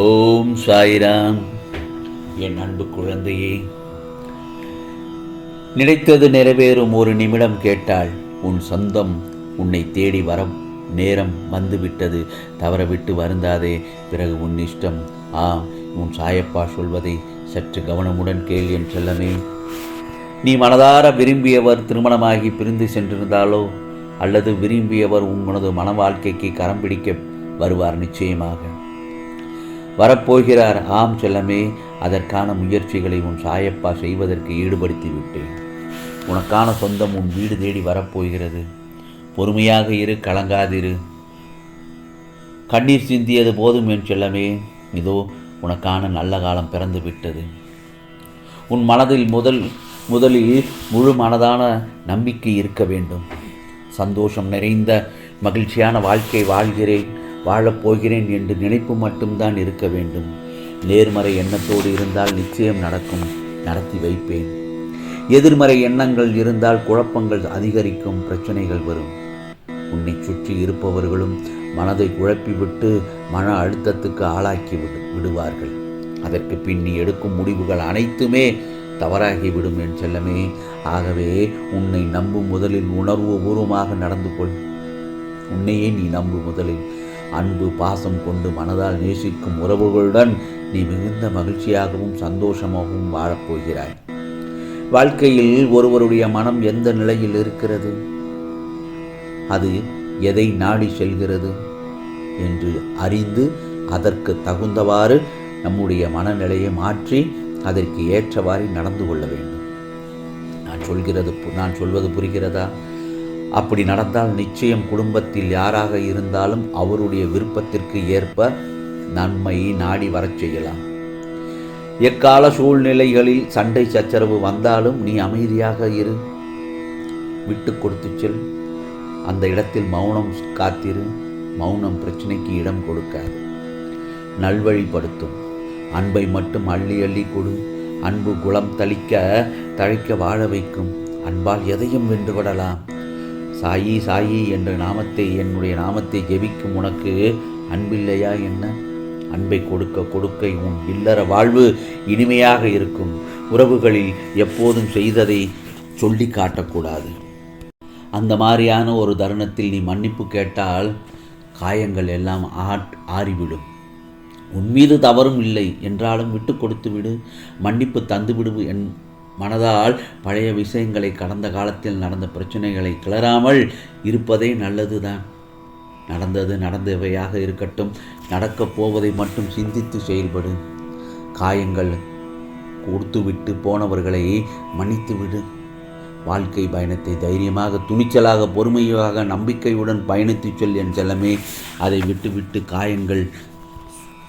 ஓம் சாய்ராம். என் அன்பு குழந்தையே நினைத்தது நிறைவேறும் ஒரு நிமிடம் கேட்டால் உன் சொந்தம் உன்னை தேடி வர நேரம் வந்துவிட்டது. தவறவிட்டு வருந்தாதே பிறகு உன் இஷ்டம். ஆம் உன் சாயப்பா சொல்வதை சற்று கவனமுடன் கேள் என் செல்லமே. நீ மனதார விரும்பியவர் திருமணமாகி பிரிந்து சென்றிருந்தாலோ அல்லது விரும்பியவர் உனது மன வாழ்க்கைக்கு கரம் பிடிக்க வருவார் நிச்சயமாக. வரப்போகிறார். ஆம் செல்லமே அதற்கான முயற்சிகளை உன் சாயப்பா செய்வதற்கு ஈடுபடுத்தி விட்டேன் உனக்கான சொந்தம் உன் வீடு தேடி வரப்போகிறது. பொறுமையாக இரு கலங்காதிரு. கண்ணீர் சிந்தியது போதும் என் செல்லமே. இதோ உனக்கான நல்ல காலம் பிறந்து விட்டது உன் மனதில் முதல் முதலில் முழு மனதான நம்பிக்கை இருக்க வேண்டும். சந்தோஷம் நிறைந்த மகிழ்ச்சியான வாழ்க்கை வாழ்கிறேன். வாழப்போகிறேன் என்று நினைப்பு மட்டும்தான் இருக்க வேண்டும். நேர்மறை எண்ணத்தோடு இருந்தால் நிச்சயம் நடக்கும். நடத்தி வைப்பேன். எதிர்மறை எண்ணங்கள் இருந்தால் குழப்பங்கள் அதிகரிக்கும். பிரச்சனைகள் வரும். உன்னை சுற்றி இருப்பவர்களும் மனதை குழப்பிவிட்டு மன அழுத்தத்துக்கு ஆளாக்கி விடு விடுவார்கள். அதற்கு பின் நீ எடுக்கும் முடிவுகள் அனைத்துமே தவறாகிவிடும் என் செல்லமே. ஆகவே உன்னை நம்பும் முதலில் உணர்வு பூர்வமாக நடந்து கொள். உன்னையே நீ நம்பு முதலில். அன்பு பாசம் கொண்டு மனதால் நேசிக்கும் உறவுகளுடன் நீ மிகுந்த மகிழ்ச்சியாகவும் சந்தோஷமாகவும் வாழப்போகிறாய். வாழ்க்கையில் ஒருவருடைய மனம் எந்த நிலையில் இருக்கிறது? அது எதை நாடி செல்கிறது என்று அறிந்து அதற்கு தகுந்தவாறு நம்முடைய மனநிலையை மாற்றி அதற்கு ஏற்றவாறு நடந்து கொள்ள வேண்டும். நான் சொல்கிறது நான் சொல்வது புரிகிறதா? அப்படி நடந்தால் நிச்சயம் குடும்பத்தில் யாராக இருந்தாலும் அவருடைய விருப்பத்திற்கு ஏற்ப நன்மை நாடி வரச் செய்யலாம். எக்கால சூழ்நிலைகளில் சண்டை சச்சரவு வந்தாலும் நீ அமைதியாக இரு. விட்டு கொடுத்து செல். அந்த இடத்தில் மௌனம் காத்திரு. மௌனம் பிரச்சனைக்கு இடம் கொடுக்காது. நல்வழிப்படுத்தும். அன்பை மட்டும் அள்ளி அள்ளி கொடு. அன்பு குளம் தளிக்க தழைக்க வாழ வைக்கும். அன்பால் எதையும் வென்றுவிடலாம் சாயி சாயி என்ற நாமத்தை என்னுடைய நாமத்தை ஜெபிக்கும் உனக்கு அன்பில்லையா என்ன? அன்பை கொடுக்க கொடுக்க உன் இல்லற வாழ்வு இனிமையாக இருக்கும். உறவுகளில் எப்போதும் செய்ததை சொல்லி காட்டக்கூடாது. அந்த மாதிரியான ஒரு தருணத்தில் நீ மன்னிப்பு கேட்டால் காயங்கள் எல்லாம் ஆட் ஆறிவிடும். உன் மீது தவறும் இல்லை. என்றாலும் விட்டு கொடுத்து விடு. மன்னிப்பு தந்துவிடு என் மனதால் பழைய விஷயங்களை கடந்த காலத்தில் நடந்த பிரச்சனைகளை கிளறாமல் இருப்பதே நல்லதுதான். நடந்தது நடந்தவையாக இருக்கட்டும் நடக்கப் போவதை மட்டும் சிந்தித்து செயல்படு. காயங்கள் கொடுத்துவிட்டு போனவர்களை மன்னித்து விடு. வாழ்க்கை பயணத்தை தைரியமாக துணிச்சலாக பொறுமையாக நம்பிக்கையுடன் பயணித்துச் சொல் என் செல்லமே. அதை விட்டுவிட்டு காயங்கள்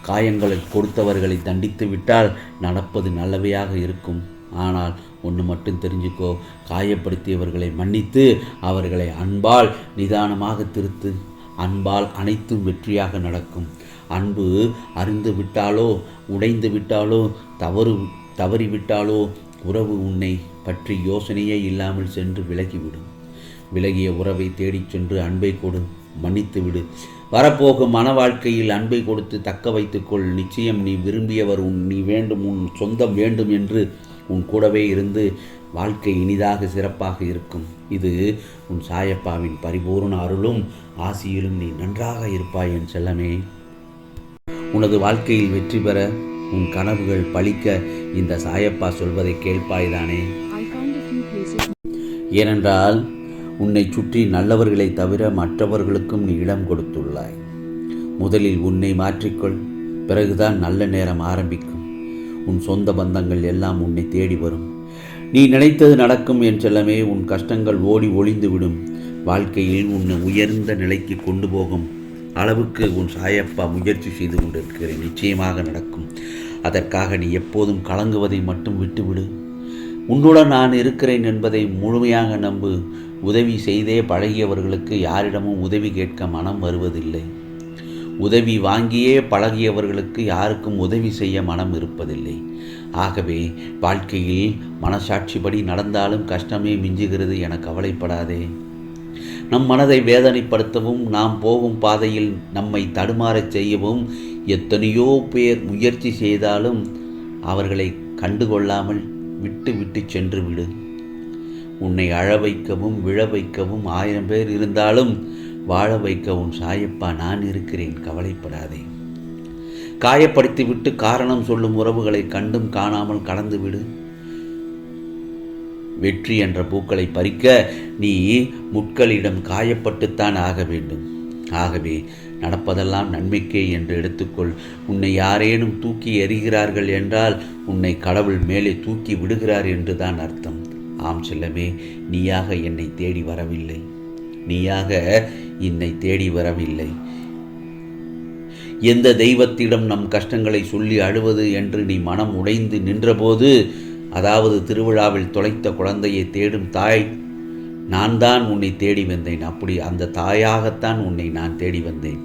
காயங்களை கொடுத்தவர்களை தண்டித்து விட்டால் நடப்பது நல்லவையாக இருக்கும். ஆனால் ஒன்று மட்டும் தெரிஞ்சுக்கோ காயப்படுத்தியவர்களை மன்னித்து அவர்களை அன்பால் நிதானமாக திருத்து அன்பால் அனைத்தும் வெற்றியாக நடக்கும். அன்பு அறிந்து விட்டாலோ உடைந்து விட்டாலோ தவறு தவறிவிட்டாலோ உறவு உன்னை பற்றி யோசனையே இல்லாமல் சென்று விலகிவிடும். விலகிய உறவை தேடிச் சென்று அன்பை கொடு மன்னித்து விடு. வரப்போகும் மன வாழ்க்கையில் அன்பை கொடுத்து தக்க வைத்துக்கொள் நிச்சயம் நீ விரும்பியவர் உன் நீ வேண்டும் உன் சொந்தம் வேண்டும் என்று உன் கூடவே இருந்து வாழ்க்கை இனிதாக சிறப்பாக இருக்கும். இது உன் சாயப்பாவின் பரிபூர்ண அருளும் ஆசியிலும் நீ நன்றாக இருப்பாய் என் செல்லமே. உனது வாழ்க்கையில் வெற்றி பெற உன் கனவுகள் பழிக்க இந்த சாயப்பா சொல்வதை கேட்பாய்தானே. ஏனென்றால் உன்னை சுற்றி நல்லவர்களை தவிர மற்றவர்களுக்கும் நீ இடம் கொடுத்துள்ளாய். முதலில் உன்னை மாற்றிக்கொள் பிறகுதான் நல்ல நேரம் ஆரம்பிக்கும். உன் சொந்த பந்தங்கள் எல்லாம் உன்னை தேடி வரும். நீ நினைத்தது நடக்கும் என் செல்லமே உன் கஷ்டங்கள் ஓடி ஒளிந்துவிடும் வாழ்க்கையில் உன்னை உயர்ந்த நிலைக்கு கொண்டு போகும். அளவுக்கு உன் சாயப்பா முயற்சி செய்து கொண்டிருக்கிறேன். நிச்சயமாக நடக்கும். அதற்காக நீ எப்போதும் கலங்குவதை மட்டும் விட்டுவிடு. உன்னுடன் நான் இருக்கிறேன் என்பதை முழுமையாக நம்பு. உதவி செய்தே பழகியவர்களுக்கு யாரிடமும் உதவி கேட்க மனம் வருவதில்லை. உதவி வாங்கியே பழகியவர்களுக்கு யாருக்கும் உதவி செய்ய மனம் இருப்பதில்லை. ஆகவே வாழ்க்கையில் மனசாட்சிப்படி நடந்தாலும் கஷ்டமே மிஞ்சுகிறது என கவலைப்படாதே. நம் மனதை வேதனைப்படுத்தவும் நாம் போகும் பாதையில் நம்மை தடுமாறச் செய்யவும் எத்தனையோ பேர் முயற்சி செய்தாலும் அவர்களை கண்டுகொள்ளாமல் விட்டு விட்டு சென்று விடு. உன்னை அழ வைக்கவும் விழ வைக்கவும் ஆயிரம் பேர் இருந்தாலும் வாழ வைக்க உன் சாயப்பா நான் இருக்கிறேன் கவலைப்படாதே. காயப்படுத்தி விட்டு காரணம் சொல்லும் உறவுகளை கண்டும் காணாமல் கடந்துவிடு வெற்றி என்ற பூக்களை பறிக்க நீ முட்களிடம் காயப்பட்டுத்தான் ஆக வேண்டும். ஆகவே நடப்பதெல்லாம் நன்மைக்கே என்று எடுத்துக்கொள். உன்னை யாரேனும் தூக்கி எறிகிறார்கள் என்றால் உன்னை கடவுள் மேலே தூக்கி விடுகிறார் என்றுதான் அர்த்தம். ஆம் செல்லமே நீயாக என்னை தேடி வரவில்லை. நீயாக என்னை தேடி வரவில்லை. எந்த தெய்வத்திடம் நம் கஷ்டங்களை சொல்லி அழுவது என்று நீ மனம் உடைந்து நின்றபோது அதாவது திருவிழாவில் தொலைத்த குழந்தையை தேடும் தாய் நான் தான் உன்னை தேடி வந்தேன். அப்படி அந்த தாயாகத்தான் உன்னை நான் தேடி வந்தேன்.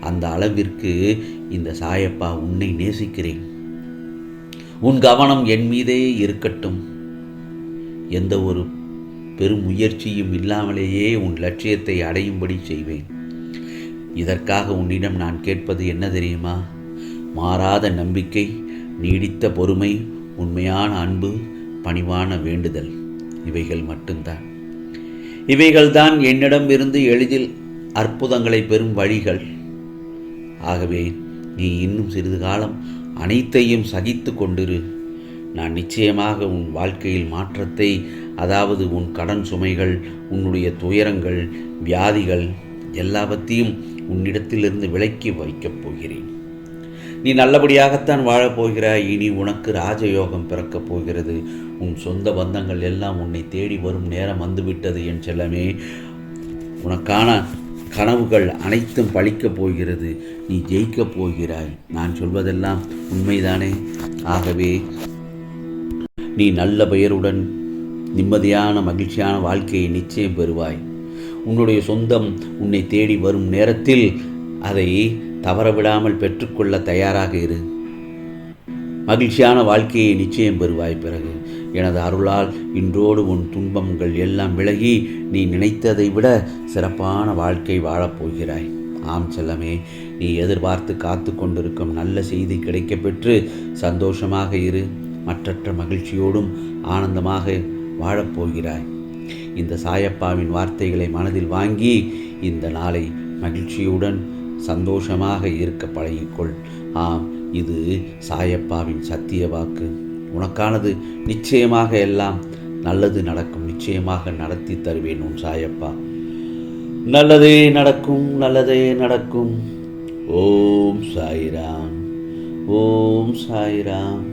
அந்த அளவிற்கு இந்த சாயப்பா உன்னை நேசிக்கிறேன். உன் கவனம் என் மீதே இருக்கட்டும். எந்த ஒரு பெரும் முயற்சியும் இல்லாமலேயே உன் லட்சியத்தை அடையும்படி செய்வேன். இதற்காக உன்னிடம் நான் கேட்பது என்ன தெரியுமா? மாறாத நம்பிக்கை நீடித்த பொறுமை உண்மையான அன்பு பணிவான வேண்டுதல். இவைகள் மட்டும்தான். இவைகள்தான் என்னிடம் இருந்து எளிதில் அற்புதங்களை பெறும் வழிகள். ஆகவே நீ இன்னும் சிறிது காலம் அனைத்தையும் சகித்து கொண்டிரு. நான் நிச்சயமாக உன் வாழ்க்கையில் மாற்றத்தை அதாவது உன் கடன் சுமைகள் உன்னுடைய துயரங்கள் வியாதிகள் எல்லாவற்றையும் உன்னிடத்திலிருந்து விலக்கி வைக்கப் போகிறேன். நீ நல்லபடியாகத்தான் வாழப்போகிறாய் இனி உனக்கு ராஜயோகம் பிறக்கப் போகிறது. உன் சொந்த பந்தங்கள் எல்லாம் உன்னை தேடி வரும் நேரம் வந்துவிட்டது என் செல்லமே. உனக்கான கனவுகள் அனைத்தும் பழிக்கப் போகிறது. நீ ஜெயிக்கப் போகிறாய். நான் சொல்வதெல்லாம் உண்மைதானே? ஆகவே நீ நல்ல பெயருடன் நிம்மதியான மகிழ்ச்சியான வாழ்க்கையை நிச்சயம் பெறுவாய். உன்னுடைய சொந்தம் உன்னை தேடி வரும் நேரத்தில் அதை தவறவிடாமல் பெற்றுக்கொள்ள தயாராக இரு. மகிழ்ச்சியான வாழ்க்கையை நிச்சயம் பெறுவாய் பிறகு. எனது அருளால் இன்றோடு உன் துன்பங்கள் எல்லாம் விலகி நீ நினைத்ததை விட சிறப்பான வாழ்க்கை வாழப்போகிறாய் ஆம் செல்லமே நீ எதிர்பார்த்து காத்து கொண்டிருக்கும் நல்ல செய்தி கிடைக்கப்பெற்று சந்தோஷமாக இரு. மற்றற்ற மகிழ்ச்சியோடும் ஆனந்தமாக வாழப்போகிறாய். இந்த சாயப்பாவின் வார்த்தைகளை மனதில் வாங்கி இந்த நாளை மகிழ்ச்சியுடன் சந்தோஷமாக இருக்க பழகிக்கொள். ஆம் இது சாயப்பாவின் சத்திய வாக்கு. உனக்கானது நிச்சயமாக எல்லாம் நல்லது நடக்கும். நிச்சயமாக நடத்தி தருவேன் உன் சாயப்பா. நல்லதே நடக்கும் நல்லதே நடக்கும். ஓம் சாய்ராம். ஓம் சாய்ராம்.